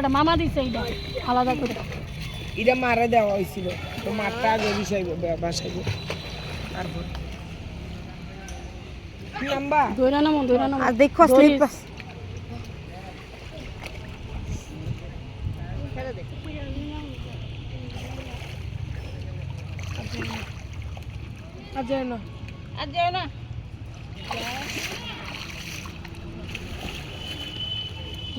এটা মামা দিছে এটা আলাদা করে। এটা মারা দেওয়া হয়েছিল। তো মারটা আগে বিষয় বাসায় তারপর। ধরে নামো ধরে নামো দেখো স্লিপ না।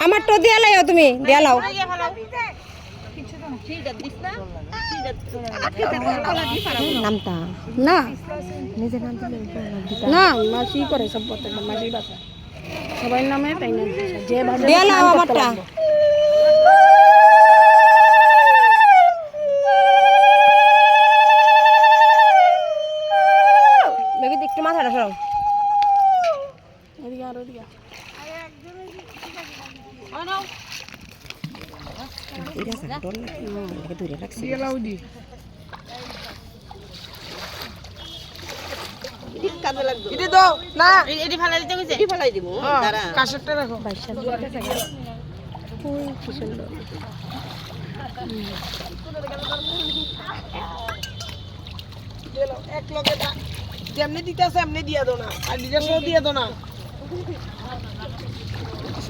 আমার তো দিয়া লাইও তুমি দিয়া লাও। নামতা। না। নিজে নাম না মাসি করে সব প্রত্যেকটা মাসি বাসা। সবাই নামে তাই না যে ভাষা দিয়া লাও আমারটা। একটু মাথাটা সরাও। এদিকে আর ওদিকে। দি এটা দাও না এটি ফালাই দিতে দিব দাঁড়া কাশেরটা রাখো কি লগে যেমনি দিতেছে এমনি দিয়ে দাও না আর নিজের দিয়ে দাও না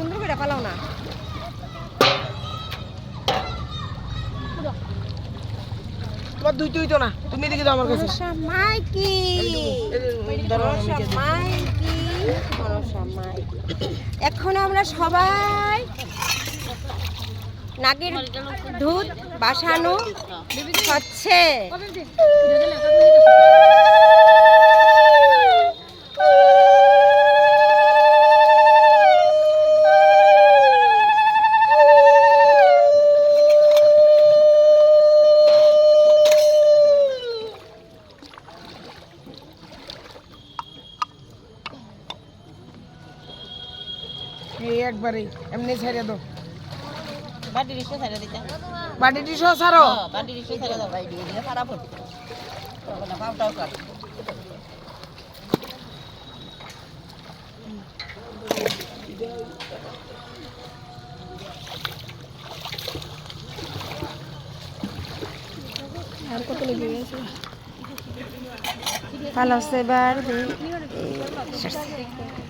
সুন্দর করে পালাও না। তোমার দুই তুই তো না তুমি এদিকে দাও আমার কাছে। মাইকি। মাইকি মনসা মাইকি। এখন আমরা সবাই নাগের দুধ বাসানো হচ্ছে একবারে এমনি ছেড়ে দাও। বাটি রিক্সা ছেড়ে দিতে। ছাড়ো? বাটি রিক্সা ছেড়ে দাও ভাই দিয়ে দিলে খারাপ হচ্ছে পাউটাও কাট। আর কত লেগে গেছে ভালো আছে এবার